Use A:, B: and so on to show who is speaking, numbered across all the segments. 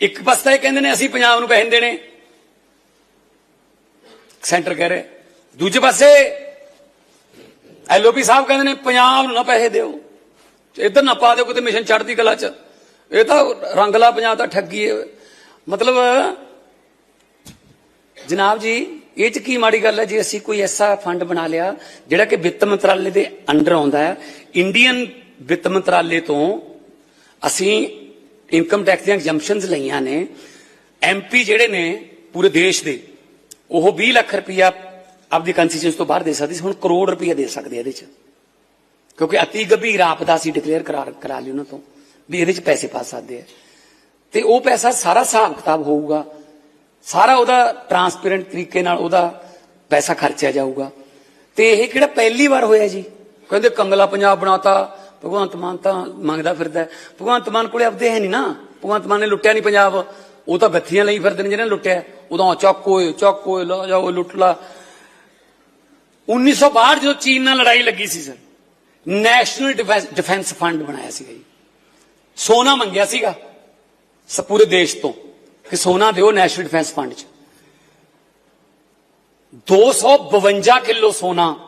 A: ਇੱਕ ਪਾਸੇ ਇਹ ਕਹਿੰਦੇ ਨੇ, ਅਸੀਂ ਪੰਜਾਬ ਨੂੰ ਪੈਸੇ ਦੇਣੇ। ਸੈਂਟਰ ਕਹਿ ਰਿਹਾ। ਦੂਜੇ ਪਾਸੇ ਐਲਓਪੀ ਸਾਹਿਬ ਕਹਿੰਦੇ ਨੇ, ਪੰਜਾਬ ਨੂੰ ਨਾ ਪੈਸੇ ਦਿਓ। ਇੱਧਰ ਨਾ ਪਾ ਦਿਓ ਕਿਤੇ ਮਿਸ਼ਨ ਚੜ੍ਹਦੀ ਕਲਾ ਚ। ਇਹ ਤਾਂ ਰੰਗਲਾ ਪੰਜਾਬ ਦਾ ਠੱਗੀ ਹੈ ਮਤਲਬ, ਜਨਾਬ ਜੀ, ਇਹ ਚ ਕੀ ਮਾੜੀ ਗੱਲ ਹੈ? ਜੇ ਅਸੀਂ ਕੋਈ ਐਸਾ ਫੰਡ ਬਣਾ ਲਿਆ, ਜਿਹੜਾ ਕਿ ਵਿੱਤ ਮੰਤਰਾਲੇ ਦੇ ਅੰਡਰ ਆਉਂਦਾ ਹੈ, ਇੰਡੀਅਨ ਵਿੱਤ ਮੰਤਰਾਲੇ ਤੋਂ ਅਸੀਂ ਇਨਕਮ ਟੈਕਸ ਦੀਆਂ ਐਗਜ਼ੈਂਪਸ਼ਨਸ ਲਈਆਂ ਨੇ। ਐਮਪੀ ਜਿਹੜੇ ਨੇ ਪੂਰੇ ਦੇਸ਼ ਦੇ, ਉਹ 20 ਲੱਖ ਰੁਪਇਆ ਆਪਦੀ ਕੰਸਟੀਚੂਐਂਸ ਤੋਂ ਬਾਹਰ ਦੇ ਸਕਦੇ ਸੀ, ਹੁਣ ਕਰੋੜ ਰੁਪਇਆ ਦੇ ਸਕਦੇ ਇਹਦੇ ਚ। ਕਿਉਂਕਿ ਅਤੀ ਗੰਭੀਰ ਆਪਦਾ ਅਸੀਂ ਡਿਕਲੇਅਰ ਕਰਾ ਕਰਾ ਲਈ ਉਹਨਾਂ ਤੋਂ, ਵੀ ਇਹਦੇ ਚ ਪੈਸੇ ਪਾ ਸਕਦੇ ਆ। ਤੇ ਉਹ ਪੈਸਾ ਸਾਰਾ ਹਿਸਾਬ ਕਿਤਾਬ ਹੋਊਗਾ, ਸਾਰਾ ਉਹਦਾ ਟਰਾਂਸਪੇਰੈਂਟ ਤਰੀਕੇ ਨਾਲ ਉਹਦਾ ਪੈਸਾ ਖਰਚਿਆ ਜਾਊਗਾ। ਤੇ ਇਹ ਕਿਹੜਾ ਪਹਿਲੀ ਵਾਰ ਹੋਇਆ ਜੀ? ਕਹਿੰਦੇ ਕੰਗਲਾ ਪੰਜਾਬ ਬਣਾਤਾ ਭਗਵੰਤ ਮਾਨ ਤਾਂ ਮੰਗਦਾ ਫਿਰਦਾ ਹੈ। ਭਗਵੰਤ ਮਾਨ ਕੋਲੇ ਆਪਦੇ ਹੈ ਨਹੀਂ ਨਾ। ਭਗਵੰਤ ਮਾਨ ਨੇ ਲੁੱਟਿਆ ਨਹੀਂ ਪੰਜਾਬ। ਉਹ ਤਾਂ ਗੱਥੀਆਂ ਲਈ ਫਿਰਦੇ ਨੇ ਜਿਹਨੇ ਲੁੱਟਿਆ। ਉਦੋਂ ਚੱਕ ਓਏ ਚੱਕ ਓਏ, ਲਾ ਜਾਓ ਲੁੱਟ ਲਾ। 1962 ਜਦੋਂ ਚੀਨ ਨਾਲ ਲੜਾਈ ਲੱਗੀ ਸੀ ਸਰ, ਨੈਸ਼ਨਲ ਡਿਫੈਂਸ ਫੰਡ ਬਣਾਇਆ ਸੀਗਾ ਜੀ। ਸੋਨਾ ਮੰਗਿਆ ਸੀਗਾ ਸ ਪੂਰੇ ਦੇਸ਼ ਤੋਂ। ਕਿ ਸੋਨਾ ਦਿਓ ਨੈਸ਼ਨਲ ਡਿਫੈਂਸ ਫੰਡ 'ਚ। 252 ਕਿਲੋ ਸੋਨਾ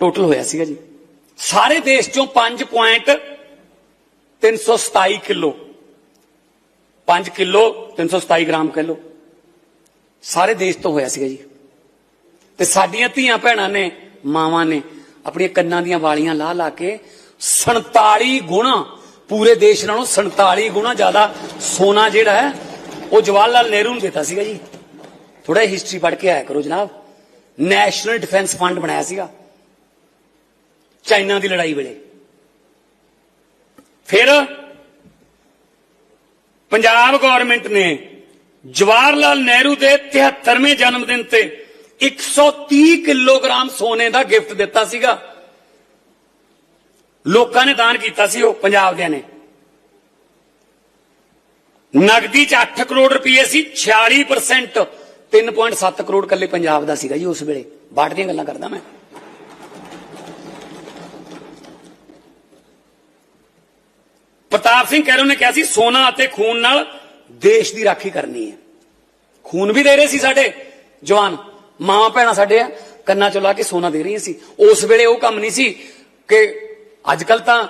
A: ਟੋਟਲ ਹੋਇਆ ਸੀਗਾ ਜੀ। ਸਾਰੇ ਦੇਸ਼ ਚੋਂ 5.327 ਕਿਲੋ। 5 kilo 327 gram kilo. ਸਾਰੇ ਦੇਸ਼ ਤੋਂ ਹੋਇਆ ਸੀਗਾ ਜੀ। ਤੇ ਸਾਡੀਆਂ ਧੀਆਂ ਭੈਣਾਂ ਨੇ, ਮਾਵਾਂ ਨੇ ਆਪਣੀਆਂ ਕੰਨਾਂ ਦੀਆਂ ਵਾਲੀਆਂ ਲਾ ਲਾ ਕੇ 47 ਗੁਣਾ, ਪੂਰੇ ਦੇਸ਼ ਨਾਲੋਂ 47 ਗੁਣਾ ਜ਼ਿਆਦਾ ਸੋਨਾ ਜਿਹੜਾ ਹੈ, ਉਹ ਜਵਾਹਰ ਲਾਲ ਨਹਿਰੂ ਨੂੰ ਦਿੱਤਾ ਸੀਗਾ ਜੀ। ਥੋੜਾ ਹਿਸਟਰੀ ਪੜ੍ਹ ਕੇ ਆਇਆ ਕਰੋ ਜਨਾਬ। ਨੈਸ਼ਨਲ ਡਿਫੈਂਸ ਫੰਡ ਬਣਾਇਆ ਸੀਗਾ। ਚਾਈਨਾ ਦੀ ਲੜਾਈ ਵੇਲੇ। ਫਿਰ ਪੰਜਾਬ ਗਵਰਨਮੈਂਟ ਨੇ ਜਵਾਹਰ ਲਾਲ ਨਹਿਰੂ ਦੇ 73ਵੇਂ ਜਨਮ ਦਿਨ ਤੇ 130 ਕਿਲੋਗ੍ਰਾਮ ਸੋਨੇ ਦਾ ਗਿਫਟ ਦਿੱਤਾ ਸੀਗਾ। ਲੋਕਾਂ ਨੇ ਦਾਨ ਕੀਤਾ ਸੀ ਉਹ, ਪੰਜਾਬ ਦਿਆਂ ਨੇ। ਨਗਦੀ ਚ 8 ਕਰੋੜ ਰੁਪਏ ਸੀ 46% 3.7 ਕਰੋੜ ਕੱਲੇ ਪੰਜਾਬ ਦਾ ਸੀਗਾ ਜੀ ਉਸ ਵੇਲੇ। ਬਾਟ ਦੀਆਂ ਗੱਲਾਂ ਕਰਦਾ ਮੈਂ। ਪ੍ਰਤਾਪ ਸਿੰਘ ਕੈਰੋ ਨੇ ਕਿਹਾ ਸੀ, ਸੋਨਾ ਅਤੇ ਖੂਨ ਨਾਲ ਦੇਸ਼ ਦੀ ਰਾਖੀ ਕਰਨੀ ਹੈ। ਖੂਨ ਵੀ ਦੇ ਰਹੇ ਸੀ ਸਾਡੇ ਜਵਾਨ, ਮਾਵਾਂ ਭੈਣਾਂ ਸਾਡੇ ਆ, ਕੰਨਾਂ ਚੋਂ ਲਾ ਕੇ ਸੋਨਾ ਦੇ ਰਹੀਆਂ ਸੀ। ਉਸ ਵੇਲੇ ਉਹ ਕੰਮ ਨਹੀਂ ਸੀ ਕਿ ਅੱਜ ਕੱਲ ਤਾਂ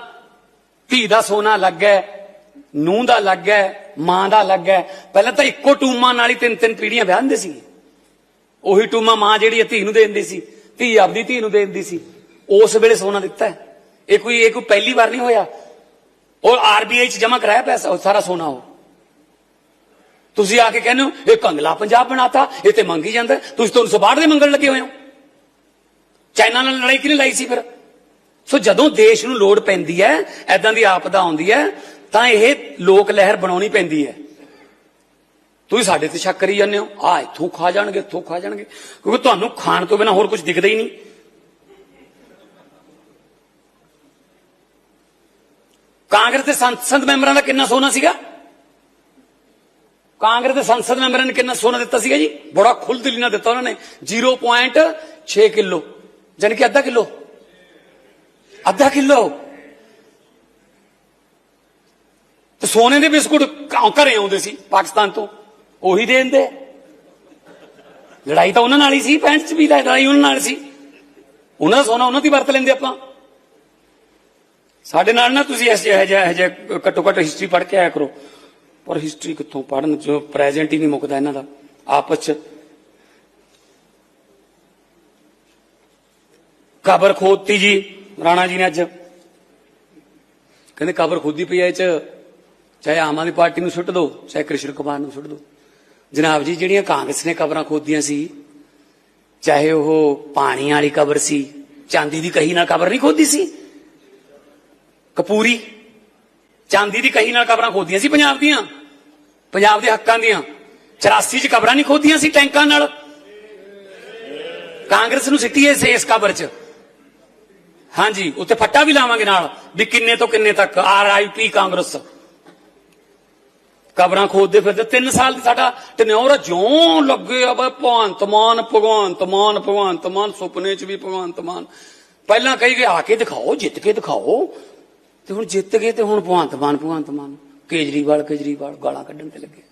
A: ਧੀ ਦਾ ਸੋਨਾ ਲੱਗ ਹੈ, ਨੂੰਹ ਦਾ ਲੱਗ ਹੈ, ਮਾਂ ਦਾ ਲੱਗ ਹੈ। ਪਹਿਲਾਂ ਤਾਂ ਇੱਕੋ ਟੂਮਾ ਨਾਲ ਹੀ ਤਿੰਨ ਤਿੰਨ ਪੀੜੀਆਂ ਵਿਆਹ ਹੁੰਦੇ ਸੀ। ਉਹੀ ਟੂਮਾ ਮਾਂ ਜਿਹੜੀ ਹੈ ਧੀ ਨੂੰ ਦੇ ਦਿੰਦੀ ਸੀ। ਧੀ ਆਪਦੀ ਧੀ ਨੂੰ ਦੇ ਦਿੰਦੀ ਸੀ। ਉਸ ਵੇਲੇ ਸੋਨਾ ਦਿੱਤਾ ਇਹ ਕੋਈ ਇਹ ਕੋਈ ਪਹਿਲੀ ਵਾਰ ਨਹੀਂ ਹੋਇਆ। ਉਹ ਆਰਬੀਆਈ ਚ ਜਮ੍ਹਾਂ ਕਰਾਇਆ ਪੈਸਾ, ਉਹ ਸਾਰਾ ਸੋਨਾ ਉਹ। ਤੁਸੀਂ ਆ ਕੇ ਕਹਿੰਦੇ ਹੋ, ਇਹ ਕੰਗਲਾ ਪੰਜਾਬ ਬਣਾਤਾ, ਇਹ ਤੇ ਮੰਗੀ ਜਾਂਦਾ। ਤੁਸੀਂ ਤੁਹਾਨੂੰ ਸਬਾੜ ਦੇ ਮੰਗਣ ਲੱਗੇ ਹੋਏ ਹੋ। ਚਾਈਨਾ ਨਾਲ ਲੜਾਈ ਕਿਹਨੇ ਲਾਈ ਸੀ ਫਿਰ? ਸੋ ਜਦੋਂ ਦੇਸ਼ ਨੂੰ ਲੋੜ ਪੈਂਦੀ ਹੈ ਐਦਾਂ ਦੀ ਆਪਦਾ ਆਉਂਦੀ ਹੈ, ਤਾਂ ਇਹ ਲੋਕ ਲਹਿਰ ਬਣਾਉਣੀ ਪੈਂਦੀ ਹੈ। ਤੁਸੀਂ ਸਾਡੇ ਤੇ ਸ਼ੱਕ ਕਰੀ ਜਾਂਦੇ ਹੋ ਆ ਇੱਥੋਂ ਖਾ ਜਾਣਗੇ ਇੱਥੋਂ ਖਾ ਜਾਣਗੇ। ਕਿਉਂਕਿ ਤੁਹਾਨੂੰ ਖਾਣ ਤੋਂ ਬਿਨਾ ਹੋਰ ਕੁਝ ਦਿਖਦਾ ਹੀ ਨਹੀਂ। ਕਾਂਗਰਸ ਦੇ ਸੰਸਦ ਮੈਂਬਰਾਂ ਦਾ ਕਿੰਨਾ ਸੋਨਾ ਸੀਗਾ? ਕਾਂਗਰਸ ਦੇ ਸੰਸਦ ਮੈਂਬਰਾਂ ਨੇ ਕਿੰਨਾ ਸੋਨਾ ਦਿੱਤਾ ਸੀਗਾ ਜੀ? ਬੜਾ ਖੁੱਲ੍ਹਦਿਲੀ ਨਾਲ ਦਿੱਤਾ ਉਹਨਾਂ ਨੇ। 0.6 ਕਿਲੋ। ਜਾਨੀ ਕਿ ਅੱਧਾ ਕਿਲੋ? ਅੱਧਾ ਕਿਲੋ? ਤੇ ਸੋਨੇ ਦੇ ਬਿਸਕੁਟ ਘਰੇ ਆਉਂਦੇ ਸੀ ਪਾਕਿਸਤਾਨ ਤੋਂ। ਉਹੀ ਦੇ ਦਿੰਦੇ। ਲੜਾਈ ਤਾਂ ਉਹਨਾਂ ਨਾਲ ਹੀ ਸੀ 65 ਚ ਵੀ ਲੜਾਈ ਉਹਨਾਂ ਨਾਲ ਸੀ। ਉਹਨਾਂ ਦਾ ਸੋਨਾ ਉਹਨਾਂ ਦੀ ਵਰਤ ਲੈਂਦੇ ਆਪਾਂ। ਸਾਡੇ ਨਾਲ ਨਾ ਤੁਸੀਂ ਐਸੇ ਇਹ ਜਿਹਾ ਇਹ ਜਿਹਾ ਘੱਟੋ ਘੱਟ ਹਿਸਟਰੀ ਪੜ੍ਹ ਕੇ ਆਇਆ ਕਰੋ। ਪਰ ਹਿਸਟਰੀ ਕਿੱਥੋਂ ਪੜਨ ਜੋ ਪ੍ਰੈਜ਼ੈਂਟ ਹੀ ਨਹੀਂ ਮੁੱਕਦਾ ਇਹਨਾਂ ਦਾ। ਆਪਸ ਚ ਕਬਰ ਖੋਦਤੀ ਜੀ, ਰਾਣਾ ਜੀ ਨੇ ਅੱਜ। ਕਹਿੰਦੇ ਕਬਰ ਖੋਦੀ ਪਈ ਐ ਇਹ ਚ। ਚਾਹੇ ਆਮ ਆਦਮੀ ਪਾਰਟੀ ਨੂੰ ਸੁੱਟ ਦਿਓ ਚਾਹੇ ਕ੍ਰਿਸ਼ਨ ਕੁਮਾਰ ਨੂੰ ਸੁੱਟ ਦਿਓ ਜਨਾਬ ਜੀ, ਜਿਹੜੀਆਂ ਕਾਂਗਰਸ ਨੇ ਕਬਰਾਂ ਖੋਦੀਆਂ ਸੀ, ਚਾਹੇ ਉਹ ਪਾਣੀ ਵਾਲੀ ਕਬਰ ਸੀ, ਚਾਂਦੀ ਦੀ ਕਹੀ ਨਾਲ ਕਬਰ ਨਹੀਂ ਖੋਦੀ ਸੀ। ਕਪੂਰੀ। ਚਾਂਦੀ ਦੀ ਕਹੀ ਨਾਲ ਕਬਰਾਂ ਖੋਦੀਆਂ ਸੀ ਪੰਜਾਬ ਦੀਆਂ। ਪੰਜਾਬ ਦੇ ਹੱਕਾਂ ਦੀਆਂ। 84 ਚ ਕਬਰਾਂ ਨਹੀਂ ਖੋਦੀਆਂ ਸੀ ਟੈਂਕਾਂ ਨਾਲ। ਕਾਂਗਰਸ ਨੂੰ ਸਿੱਟੀ ਇਸ ਇਸ ਕਬਰ ਚ। ਹਾਂਜੀ ਉੱਤੇ ਫੱਟਾ ਵੀ ਲਾਵਾਂਗੇ ਨਾਲ ਵੀ ਕਿੰਨੇ ਤੋਂ ਕਿੰਨੇ ਤੱਕ ਆਰ ਆਈ ਪੀ ਕਾਂਗਰਸ। ਕਬਰਾਂ ਖੋਦਦੇ ਫਿਰਦੇ 3 ਸਾਲ ਦੀ ਸਾਡਾ ਟਨਿਓਰ ਜਿਉਂ ਲੱਗੇ ਆ ਬਈ ਭਗਵੰਤ ਮਾਨ ਭਗਵੰਤ ਮਾਨ ਭਗਵੰਤ ਮਾਨ, ਸੁਪਨੇ ਚ ਵੀ ਭਗਵੰਤ ਮਾਨ। ਪਹਿਲਾਂ ਕਹੀ ਗਏ, ਆ ਕੇ ਦਿਖਾਓ, ਜਿੱਤ ਕੇ ਦਿਖਾਓ। ਤੇ ਹੁਣ ਜਿੱਤ ਗਏ ਤੇ ਹੁਣ ਭਗਵੰਤ ਮਾਨ ਭਗਵੰਤ ਮਾਨ ਕੇਜਰੀਵਾਲ ਕੇਜਰੀਵਾਲ ਗਾਲਾਂ ਕੱਢਣ ਤੇ ਲੱਗੇ।